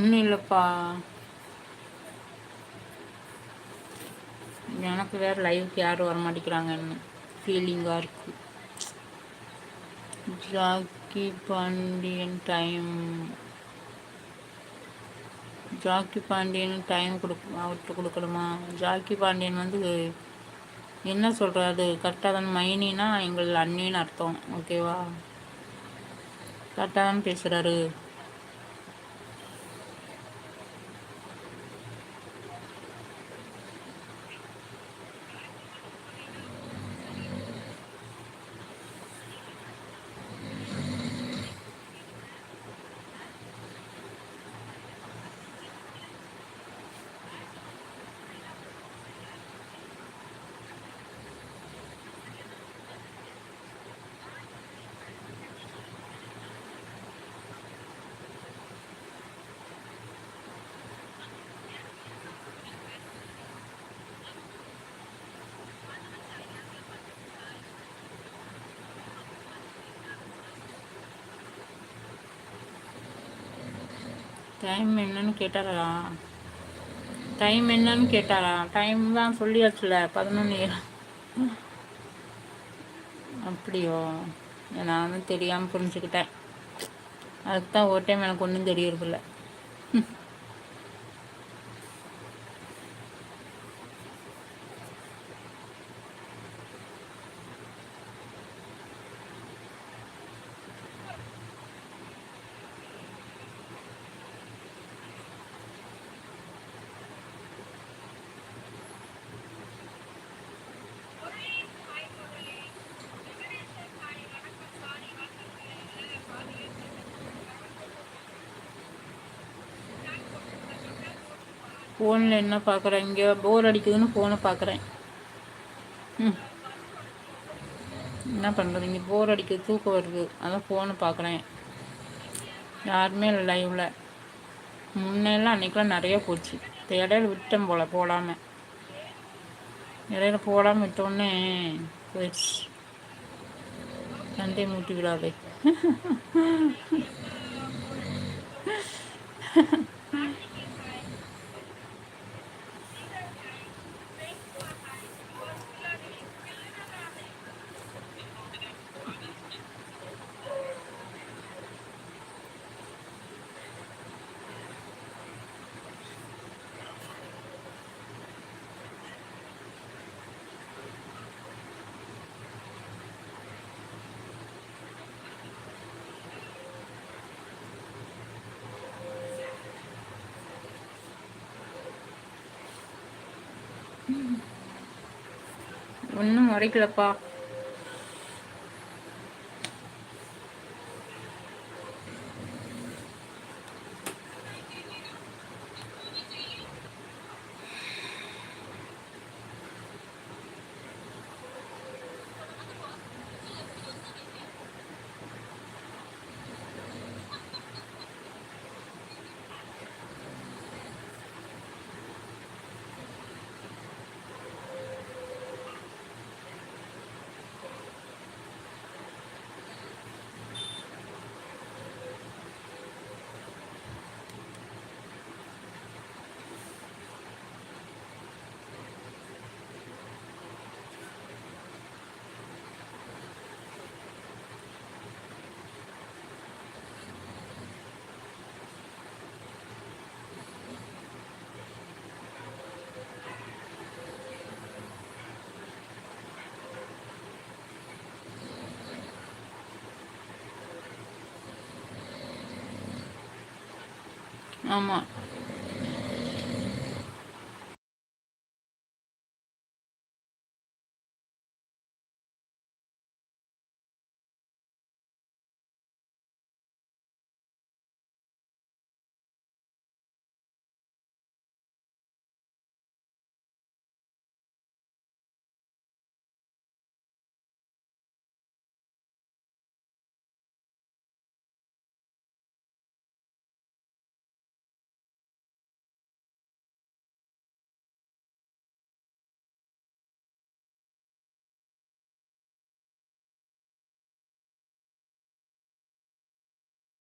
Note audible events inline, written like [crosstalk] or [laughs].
ஒன்றும் இல்லைப்பா எனக்கு வேறு லைவுக்கு யாரும் வர மாட்டேங்கிறாங்கன்னு ஃபீலிங்காக இருக்குது Jackie Pandian time Jackie Pandian time கொடுக்க அவர்கிட்ட கொடுக்கணுமா? ஜாக்கி பாண்டியன் வந்து என்ன சொல்கிறாரு கரெக்டாக தான் மைனினா எங்கள் அண்ணின்னு அர்த்தம். ஓகேவா கரெக்டாக தான் பேசுகிறாரு டைம் என்னன்னு கேட்டாரா? டைம் என்னன்னு கேட்டாரா? டைம் தான் சொல்லியாச்சுல பதினொன்று அப்படியோ நான் வந்து தெரியாமல் புரிஞ்சுக்கிட்டேன். அதுக்கு தான் ஒரு டைம் எனக்கு ஒன்றும் தெரியறதில்ல. ஃபோனில் என்ன பார்க்குறேன் இங்கே போர் அடிக்குதுன்னு ஃபோனை பார்க்குறேன் ம். என்ன பண்ணுறது இங்கே போர் அடிக்குது தூக்கம் வருது. அதான் ஃபோனை பார்க்குறேன் யாருமே இல்லை லைவில் முன்னெல்லாம் அன்றைக்கெலாம் நிறைய போச்சு. இந்த இடையில விட்டேன் போல் போடாமல் இடையில போடாமல் விட்டோடனே போயிடுச்சு. சண்டை மூட்டி விடாதே [laughs] ஒன்றும் உரைக்கலப்பா ஆமாம்